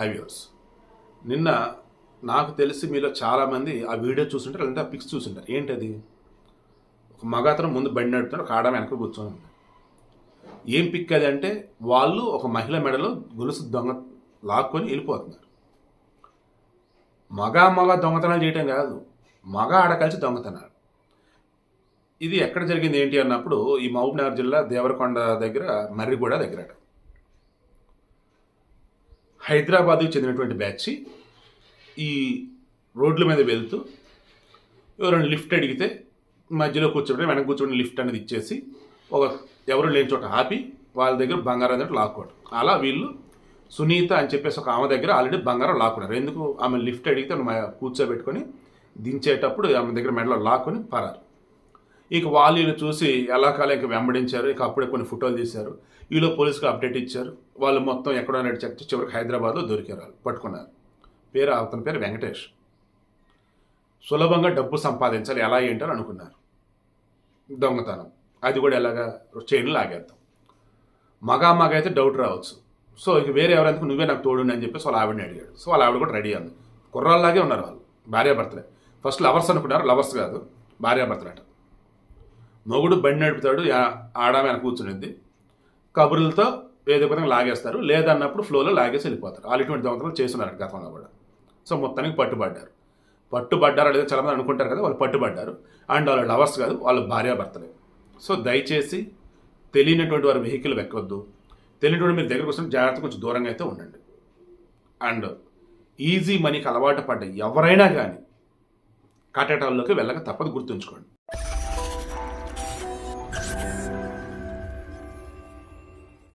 హైవ్యూర్స్ నిన్న నాకు తెలిసి మీలో చాలామంది ఆ వీడియో చూసుంటారు లేదంటే ఆ పిక్స్ చూసుంటారు. ఏంటది? ఒక మగాతను ముందు బండి నడుపుతాడు ఒక ఆడ వెనక కూర్చొని ఏం పిక్ అది అంటే వాళ్ళు ఒక మహిళ మెడలో గొలుసు దొంగ లాక్కొని వెళ్ళిపోతున్నారు. మగ మగ దొంగతనాలు చేయటం కాదు మగ ఆడ కలిసి దొంగతనాలు. ఇది ఎక్కడ జరిగింది ఏంటి అన్నప్పుడు ఈ మహబూబ్నగర్ జిల్లా దేవరకొండ దగ్గర మర్రిగూడ దగ్గర హైదరాబాద్కి చెందినటువంటి బ్యాచ్ ఈ రోడ్ల మీద వెళ్తూ ఎవరైనా లిఫ్ట్ అడిగితే మధ్యలో కూర్చోబెట్టి వెనక కూర్చోబెట్టి లిఫ్ట్ అనేది ఇచ్చేసి ఒక ఎవరు లేని చోట ఆపి వాళ్ళ దగ్గర బంగారం దగ్గర లాక్కోవడం అలా వీళ్ళు సునీత అని చెప్పేసి ఒక ఆమె దగ్గర ఆల్రెడీ బంగారం లాక్కున్నారు. ఎందుకు? ఆమె లిఫ్ట్ అడిగితే కూర్చోబెట్టుకొని దించేటప్పుడు ఆమె దగ్గర మెడలో లాక్కొని పరారు. ఇక వాళ్ళు చూసి ఎలా కాలం ఇక వెంబడించారు. ఇక అప్పుడే కొన్ని ఫోటోలు తీశారు. వీళ్ళు పోలీసుకు అప్డేట్ ఇచ్చారు. వాళ్ళు మొత్తం ఎక్కడో అన్నట్టు చెక్ చివరికి హైదరాబాద్లో దొరికారు వాళ్ళు పట్టుకున్నారు. పేరు అతని పేరు వెంకటేష్. సులభంగా డబ్బు సంపాదించాలి ఎలా ఏంటో అనుకున్నారు. దొంగతనం. అది కూడా ఎలాగా చైన్లు లాగేద్దాం. మగ మగ అయితే డౌట్ రావచ్చు. సో ఇక వేరే ఎవరైనా నువ్వే నాకు తోడుండి అని చెప్పేసి వాళ్ళ ఆవిడని అడిగాడు. సో వాళ్ళ ఆవిడ కూడా రెడీ అంది కుర్రాళ్ళలాగే ఉన్నారు వాళ్ళు భార్యాభర్తలే. ఫస్ట్ లవర్స్ అనుకున్నారు లవర్స్ కాదు భార్యాభర్తలట. మొగుడు బండి నడుపుతాడు ఆ- కూర్చునింది. కబుర్లతో ఏదో విధంగా లాగేస్తారు. లేదన్నప్పుడు ఫ్లోలో లాగేసి వెళ్ళిపోతారు. వాళ్ళు ఇటువంటి దొంగతనాలు చేస్తున్నారు గతంలో కూడా. సో మొత్తానికి పట్టుబడ్డారు. పట్టుబడ్డారా లేదో చాలామంది అనుకుంటారు కదా వాళ్ళు పట్టుబడ్డారు. అండ్ వాళ్ళ లవర్స్ కాదు వాళ్ళ భార్యాభర్తలే. సో దయచేసి తెలియనటువంటి వారి వెహికల్ ఎక్కొద్దు తెలియనటువంటి మీరు దగ్గరకు వస్తే జాగ్రత్త కొంచెం దూరంగా అయితే ఉండండి. అండ్ ఈజీ మనీకి అలవాటు పడ్డ ఎవరైనా కానీ కట్టడాల్లోకి వెళ్ళక తప్పదు గుర్తుంచుకోండి.